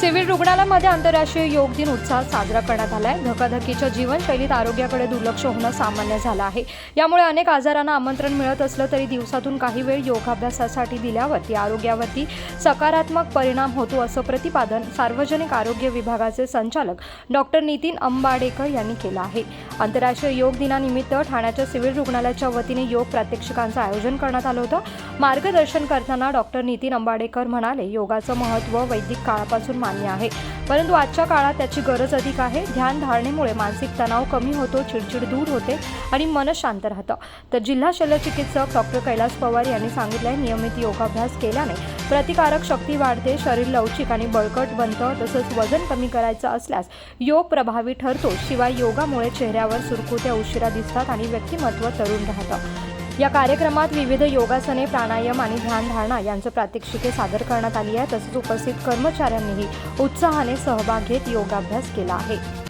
Civil रुग्णालयामध्ये आंतरराष्ट्रीय योग दिन उत्साहात साजरा करण्यात आलाय. धकाधकीच्या जीवनशैलीत आरोग्याकडे दुर्लक्ष होणं सामान्य झालं आहे. यामुळे अनेक आजारांना आमंत्रण मिळत असलं तरी दिवसातून काही वेळ योगाभ्यासासाठी दिल्यावरती आरोग्यावरती सकारात्मक परिणाम होतो असं प्रतिपादन सार्वजनिक आरोग्य विभागाचे संचालक डॉक्टर नितीन अंबाडेकर यांनी केलं आहे. आंतरराष्ट्रीय योग दिनानिमित्त ठाण्याच्या सिव्हिल रुग्णालयाच्या वतीने योग प्रात्यक्षिकांचं आयोजन करण्यात आलं होतं. मार्गदर्शन करताना डॉक्टर नितीन अंबाडेकर म्हणाले योगाचं महत्त्व वैदिक काळापासून मान्य आहे. परंतु आजच्या काळात त्याची गरज अधिक आहे. ध्यान धारणेमुळे मानसिक तणाव कमी होतो चिडचिड दूर होते आणि मन शांत राहतं. तर जिल्हा शल्यचिकित्सक डॉक्टर कैलास पवार यांनी सांगितलंय नियमित योगाभ्यास केल्याने प्रतिकारक शक्ती वाढते शरीर लवचिक आणि बळकट बनतं तसंच वजन कमी करायचं असल्यास योग प्रभावी ठरतो. शिवाय योगामुळे चेहऱ्यावर सुरकुत्या उशिरा दिसतात आणि व्यक्तिमत्व तरुण राहतं. या कार्यक्रमात विविध योगासने प्राणायाम आणि ध्यानधारणा यांचं प्रात्यक्षिके सादर करण्यात आली आहे तसंच उपस्थित कर्मचाऱ्यांनीही उत्साहाने सहभाग घेत योगाभ्यास केला आहे.